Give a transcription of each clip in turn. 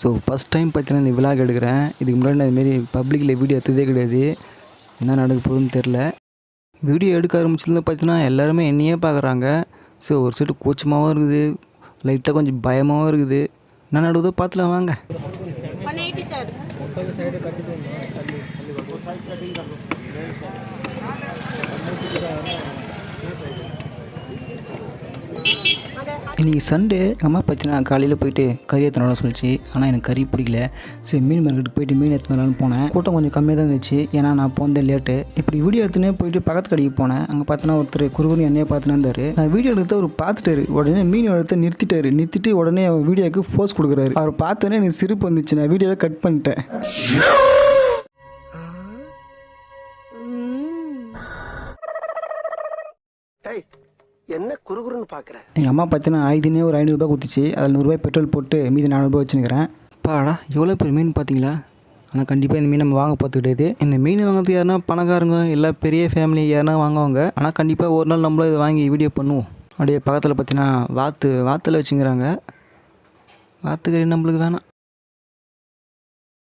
So first time பார்த்தீங்கன்னா இந்த விழாக் எடுக்கிறேன். இதுக்கு முன்னாடி நான் இதுமாரி பப்ளிக்கில் வீடியோ எடுத்ததே கிடையாது. என்ன நடக்க போகுதுன்னு தெரில வீடியோ எடுக்க ஆரம்பிச்சதுல பார்த்தீங்கன்னா எல்லாருமே என்னையே பார்க்குறாங்க. ஸோ ஒரு சைடு கூச்சமாகவும் இருக்குது. லைட்டாக கொஞ்சம் பயமாகவும் இருக்குது. என்ன நடக்குதோ பார்த்துலாம் வாங்க. இன்றைக்கி சண்டே எங்கள் அம்மா பார்த்தீங்கன்னா காலையில் போயிட்டு கறி எத்தனை சொல்லிச்சு. ஆனால் எனக்கு கறி பிடிக்கல. சரி மீன் மார்க்கெட்டுக்கு போயிட்டு மீன் எடுத்துனாலும் போனேன். கூட்டம் கொஞ்சம் கம்மியாக தான் இருந்துச்சு. ஏன்னா நான் போனதே லேட்டு இப்படி வீடியோ எடுத்துனே போயிட்டு பக்கத்து கடைக்கு போனேன். அங்கே பார்த்தோன்னா ஒருத்தர் குறுகுறு என்னையே பார்த்துன்னு இருந்தார். நான் வீடியோ எடுத்து அவர் பார்த்துட்டாரு. உடனே மீன் எடுத்து நிறுத்திட்டாரு. நிறுத்திட்டு உடனே அவர் வீடியோக்கு போஸ்ட் கொடுக்குறாரு. அவர் பார்த்தோன்னே எனக்கு சிரிப்பு வந்துச்சு. நான் வீடியோவை கட் பண்ணிட்டேன். என்ன குறுகுறுன்னு பார்க்குறேன் எங்கள் அம்மா பார்த்தீங்கன்னா ஆயுதினே ஒரு ஐநூறுரூபா குத்துச்சு அதில் நூறுரூவாய் பெட்ரோல் போட்டு மீதி நானூறுபா வச்சுருக்கிறேன் பாடா எவ்வளோ பெரிய மீன் பார்த்தீங்களா ஆனால் கண்டிப்பாக இந்த மீன் நம்ம வாங்க பார்த்து கிடையாது இந்த மீன் வாங்குறதுக்கு யாருன்னா பணக்காரங்க இல்லை பெரிய ஃபேமிலி யாருன்னா வாங்குவாங்க. ஆனால் கண்டிப்பாக ஒரு நாள் நம்மளும் இதை வாங்கி வீடியோ பண்ணுவோம். அப்படியே பக்கத்தில் பார்த்தீங்கன்னா வாத்து வாத்தில் வச்சுங்கிறாங்க வாத்துக்கறி நம்மளுக்கு வேணாம்.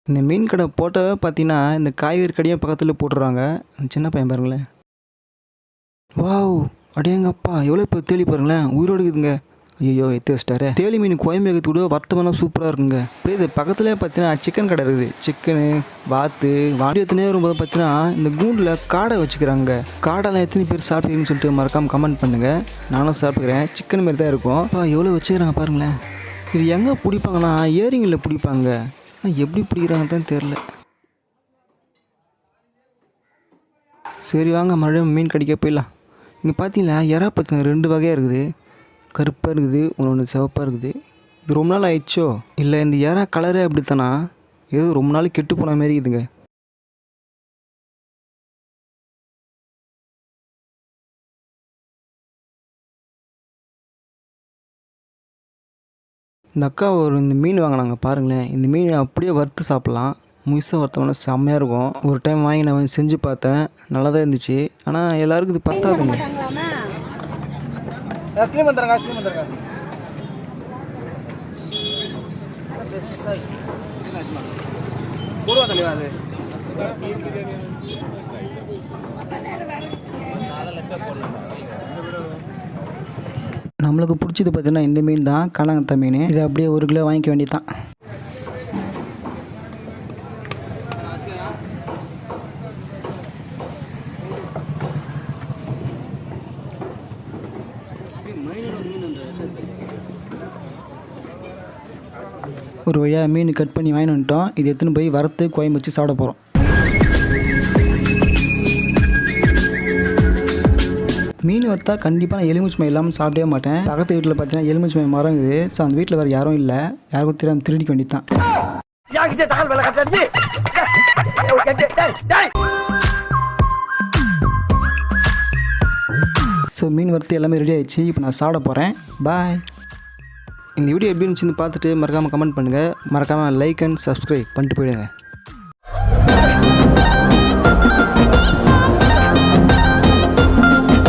இந்த மீன் கடை போட்டவே பார்த்தீங்கன்னா இந்த காய்கறி கடையும் பக்கத்தில் போட்டுருவாங்க சின்ன பையன் பாருங்களேன். வாவ்! அடேங்கப்பா எவ்வளோ இப்போ தேலி பாருங்களேன் உயிரோடு இருக்குதுங்க. ஐயோ எத்து வச்சிட்டாரு. தேலி மீன் கோயம்பேகத்து கூட வர்த்தமானம் சூப்பராக இருக்குங்க. அப்படியே இது பக்கத்துலேயே பார்த்தீங்கன்னா சிக்கன் கடை இருக்குது. சிக்கனு வாத்து வாடி வரும்போது பார்த்தீங்கன்னா இந்த கூண்டில் காடை வச்சுக்கிறாங்க. காடெல்லாம் எத்தனை பேர் சாப்பிட்டீங்கன்னு சொல்லிட்டு மறக்காமல் கமெண்ட் பண்ணுங்கள் நானும் சாப்பிட்றேன் சிக்கன் மாரி தான் இருக்கும். அப்பா எவ்வளோ வச்சுக்கிறாங்க பாருங்களேன். இது எங்கே பிடிப்பாங்கன்னா ஏரிங்களில் பிடிப்பாங்க. ஆனால் எப்படி பிடிக்கிறாங்க தான் தெரில சரி வாங்க மறுபடியும் மீன் கடிக்க போயிடலாம். இங்கே பார்த்தீங்களா எறா பார்த்தீங்கன்னா ரெண்டு வகையாக இருக்குது. கருப்பாக இருக்குது ஒன்று ஒன்று சிவப்பாக இருக்குது. இது ரொம்ப நாள் ஆயிடுச்சோ? இல்லை இந்த எறா கலரே அப்படித்தானா? ஏதோ ரொம்ப நாள் கெட்டு போன மாதிரி இருக்குதுங்க. இந்த அக்கா ஒரு இந்த மீன் வாங்கினாங்க பாருங்களேன். இந்த மீன் அப்படியே வறுத்து சாப்பிட்லாம். முழுசாக வறுத்தோம்னா செம்மையாக இருக்கும். ஒரு டைம் வாங்கி நான் வந்து செஞ்சு பார்த்தேன். நல்லா தான் இருந்துச்சு. ஆனால் எல்லாருக்கும் இது பத்தாதுங்க. க்ளீன் பண்ணுறேங்க க்ளீன் பண்ணுறேங்க போடுவா தலைவா அது. நம்மளுக்கு பிடிச்சது பார்த்தீங்கன்னா இந்த மீன் தான் காலாங்கத்த மீன். இதை அப்படியே ஒரு கிலோ வாங்கிக்க வேண்டியது ஒரு வழியாக மீன் கட் பண்ணி வாங்கிட்டு வந்துட்டோம். இது எடுத்துன்னு போய் வறுத்து கோயம் வச்சு சாப்பிட போகிறோம் மீன் வத்தா கண்டிப்பாக நான் எலுமிச்சை மயம் இல்லாமல் சாப்பிடவே மாட்டேன். பக்கத்து வீட்டில் பார்த்தீங்கன்னா எலுமிச்சை மயம் மரம் இருக்குது. ஸோ அந்த வீட்டில் வேறு யாரும் இல்லை. யாருக்கும் தெரியாமல் திருடிக்க வேண்டியது யார்கிட்ட தகவல் வேலை காட்டாடி ஸோ மீன் வறுத்து எல்லாமே ரெடி ஆயிடுச்சு. இப்போ நான் சாப்பிட போகிறேன் பாய் இந்த வீடியோ எப்படி இருந்துச்சுன்னு பார்த்துட்டு மறக்காமல் கமெண்ட் பண்ணுங்கள் மறக்காமல் லைக் அண்ட் சப்ஸ்கிரைப் பண்ணிட்டு போயிடுங்க.